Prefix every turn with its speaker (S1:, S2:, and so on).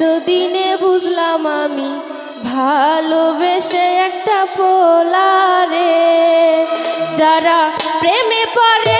S1: এতদিনে বুঝলাম আমি ভালোবেসে একটা পোলারে যারা প্রেমে পড়ে